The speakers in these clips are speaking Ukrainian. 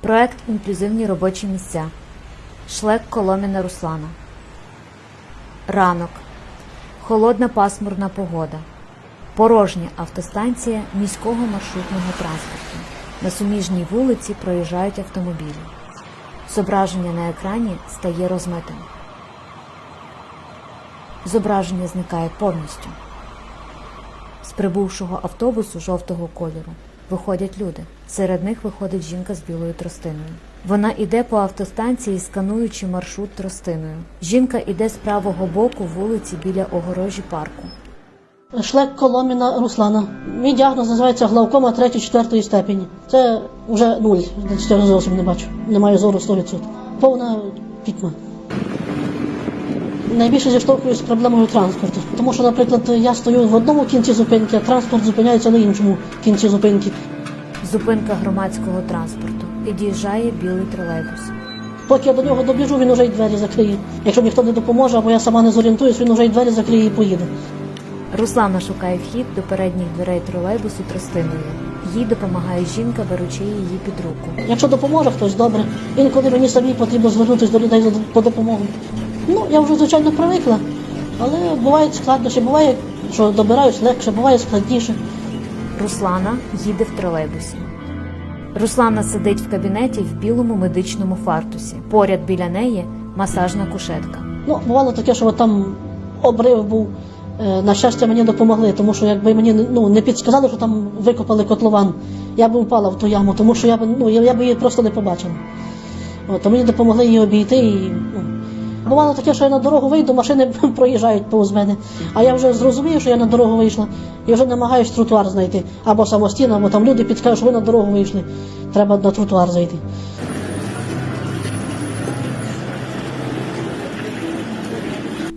Проект Інклюзивні робочі місця. Шлек Коломіна Руслана. Ранок. Холодна пасмурна погода. Порожня автостанція міського маршрутного транспорту. На суміжній вулиці проїжджають автомобілі. Зображення на екрані стає розмитим. Зображення зникає повністю. З прибувшого автобусу жовтого кольору виходять люди. Серед них виходить жінка з білою тростиною. Вона іде по автостанції, скануючи маршрут тростиною. Жінка іде з правого боку вулиці біля огорожі парку. Шлек Коломіна Руслана. Мій діагноз називається глаукома 3-4 степені. Це вже нуль. Цього зовсім не бачу. Не маю зору 100%. Повна пітьма. Найбільше зіштовхуюсь з проблемою транспорту. Тому що, наприклад, я стою в одному кінці зупинки, а транспорт зупиняється на іншому кінці зупинки. Зупинка громадського транспорту. Під'їжджає білий тролейбус. Поки я до нього добіжу, він уже й двері закриє. Якщо ніхто не допоможе, або я сама не зорієнтуюсь, він уже й двері закриє і поїде. Руслана шукає вхід до передніх дверей тролейбусу тростиною. Їй допомагає жінка, беручи її під руку. Якщо допоможе хтось, добре. Інколи мені самі потрібно звернутися до людей по допомогу. Ну, я вже звичайно привикла, але бувають складнощі, буває, що добираюсь легше, буває складніше. Руслана їде в тролейбусі. Руслана сидить в кабінеті в білому медичному фартусі. Поряд біля неї масажна кушетка. Ну, бувало таке, що там обрив був. Е, На щастя, мені допомогли, тому що якби мені ну, не підсказали, що там викопали котлован, я б упала в ту яму, тому що я б, ну, я, я б її просто не побачила. От, то мені допомогли її обійти. І, ну. Бувало таке, що я на дорогу вийду, машини проїжджають повз мене. А я вже зрозумів, що я на дорогу вийшла, і вже намагаюсь тротуар знайти. Або самостійно, або там люди підкажуть, що ви на дорогу вийшли. Треба на тротуар зайти.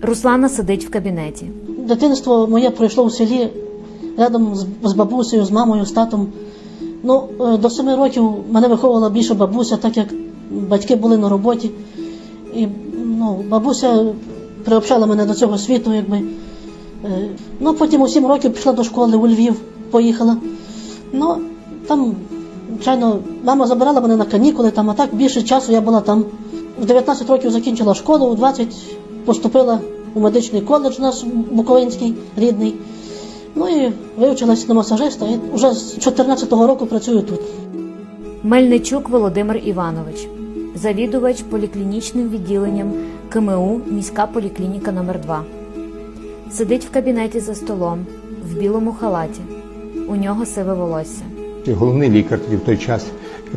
Руслана сидить в кабінеті. Дитинство моє пройшло в селі рядом з, з бабусею, з мамою, з татом. Ну, е, до семи років мене виховувала більше бабуся, так як батьки були на роботі. І ну, бабуся приобщала мене до цього світу, якби. Е, Ну, потім у сім років пішла до школи у Львів, поїхала. Ну, там, звичайно, мама забирала мене на канікули, там, а так більше часу я була там. В 19 років закінчила школу, у 20 поступила у медичний коледж наш Буковинський, рідний. Ну і вивчилась на масажиста, і вже з 14-го року працюю тут. Мельничук Володимир Іванович, завідувач поліклінічним відділенням КМУ міська поліклініка номер 2 Сидить в кабінеті за столом в білому халаті. У нього сиве волосся. Головний лікар тоді в той час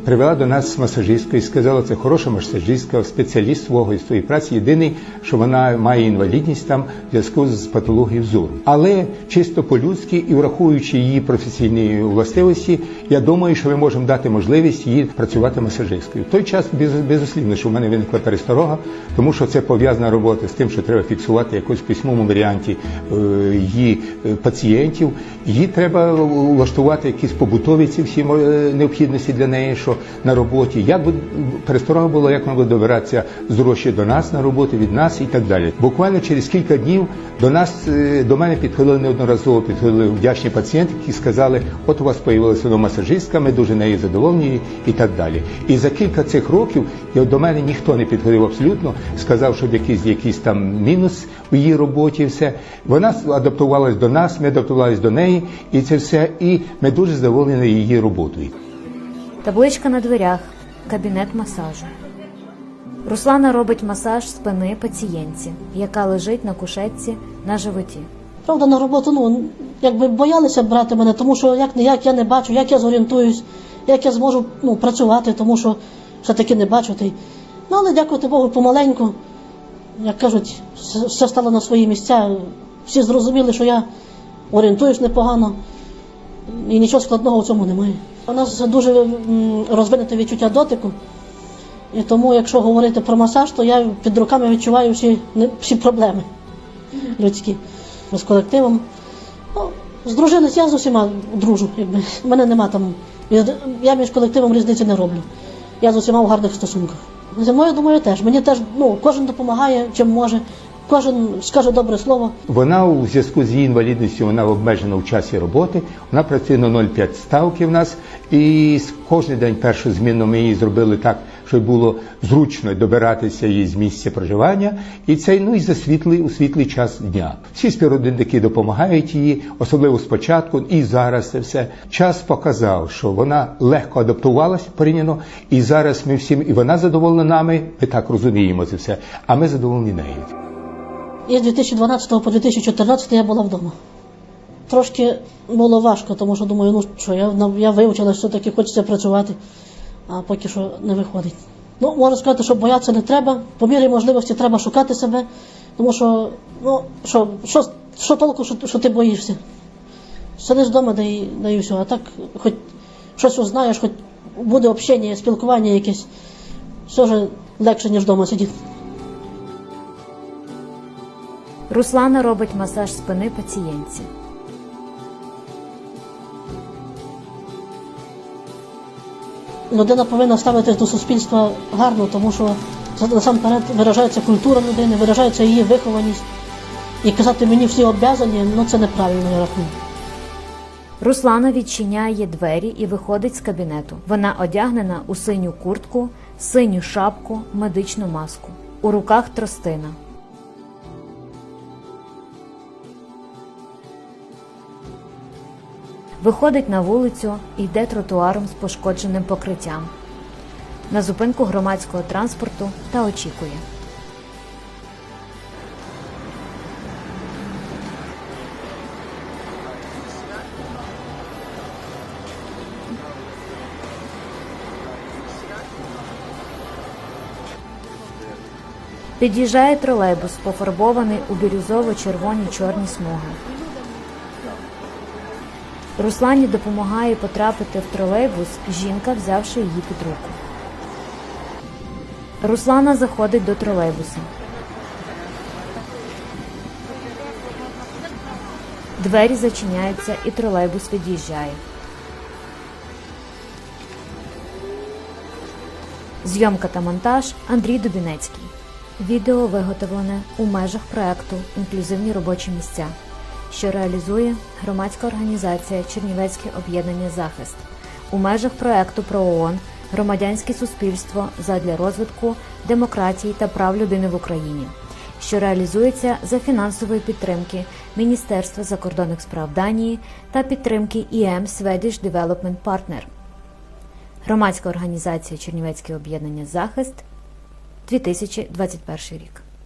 привела до нас масажистку і сказала, це хороша масажистка, спеціаліст свого і своєї праці. Єдиний, що вона має інвалідність там в зв'язку з патологією зору. Але чисто по-людськи і враховуючи її професійні властивості, я думаю, що ми можемо дати можливість їй працювати масажисткою. В той час без- безуслівно, що в мене виникла пересторога, тому що це пов'язана робота з тим, що треба фіксувати якось в письмовому варіанті е, її е, пацієнтів. Їй треба влаштувати якісь побутові ці всі е, необхідності для неї, що на роботі. Як би пересторога була, як буде добиратися з дорожчі до нас на роботу, від нас і так далі. Буквально через кілька днів до нас е, до мене підходили неодноразово, підходили вдячні пацієнти, які сказали, от у вас появилася нова масажистка, ми дуже нею задоволені і так далі. І за кілька цих років і до мене ніхто не підходив абсолютно, сказав, що якийсь якийсь там мінус у її роботі, і все. Вона адаптувалась до нас, ми адаптувалися до неї, і це все. І ми дуже задоволені її роботою. Табличка на дверях, кабінет масажу. Руслана робить масаж спини пацієнтці, яка лежить на кушетці на животі. Правда, на роботу, ну, якби боялися брати мене, тому що як не як я не бачу, як я зорієнтуюсь, як я зможу ну, працювати, тому що все-таки не бачу. Ну, але дякувати Богу, помаленьку, як кажуть, все- все стало на свої місця. Всі зрозуміли, що я орієнтуюсь непогано, і нічого складного в цьому немає. У нас дуже розвинуте відчуття дотику. І тому, якщо говорити про масаж, то я під руками відчуваю всі, всі проблеми людські з колективом. Ну, здружились, я з усіма дружу. Якби. У мене нема там. Я між колективом різниці не роблю. Я з усіма в гарних стосунках. Зі мною, думаю, теж. Мені теж ну, кожен допомагає, чим може. Кожен скаже добре слово. Вона у зв'язку з її інвалідністю вона обмежена в часі роботи. Вона працює на 0,5 ставки в нас. І кожен день першу зміну ми її зробили так, щоб було зручно добиратися їй з місця проживання. І цей ну і за світлий у світлий час дня. Всі співробітники допомагають їй, особливо спочатку, і зараз це все. Час показав, що вона легко адаптувалася порівняно, і зараз ми всім, і вона задоволена нами. Ми так розуміємо це все. А ми задоволені нею. І з 2012 по 2014 я була вдома. Трошки було важко, тому що думаю, ну що я, я вивчилася, все-таки хочеться працювати, а поки що не виходить. Ну, можна сказати, що боятися не треба. По мірі можливості треба шукати себе, тому що, ну, що, що, що толку, що, що ти боїшся? Сидиш вдома, да і, да. А так, хоч щось узнаєш, хоч буде общення, спілкування якесь, все ж легше, ніж вдома сидіти. Руслана робить масаж спини пацієнтці. людина повинна ставитись до суспільства гарно, тому що насамперед виражається культура людини, виражається її вихованість. І казати мені всі обв'язані, ну це неправильно я рахую. Руслана відчиняє двері і виходить з кабінету. Вона одягнена у синю куртку, синю шапку, медичну маску. У руках тростина. Виходить на вулицю і йде тротуаром з пошкодженим покриттям. На зупинку громадського транспорту та очікує. Під'їжджає тролейбус, пофарбований у бірюзово-червоні чорні смуги. Руслані допомагає потрапити в тролейбус жінка, взявши її під руку. Руслана заходить до тролейбуса. Двері зачиняються і тролейбус від'їжджає. Зйомка та монтаж Андрій Дубінецький. Відео виготовлене у межах проекту Інклюзивні робочі місця, що реалізує громадська організація Чернівецьке об'єднання Захист у межах проекту про ООН Громадянське суспільство задля розвитку демократії та прав людини в Україні, що реалізується за фінансової підтримки Міністерства закордонних справ Данії та підтримки ІМ Swedish Development Partner. Громадська організація Чернівецьке об'єднання Захист 2021 рік.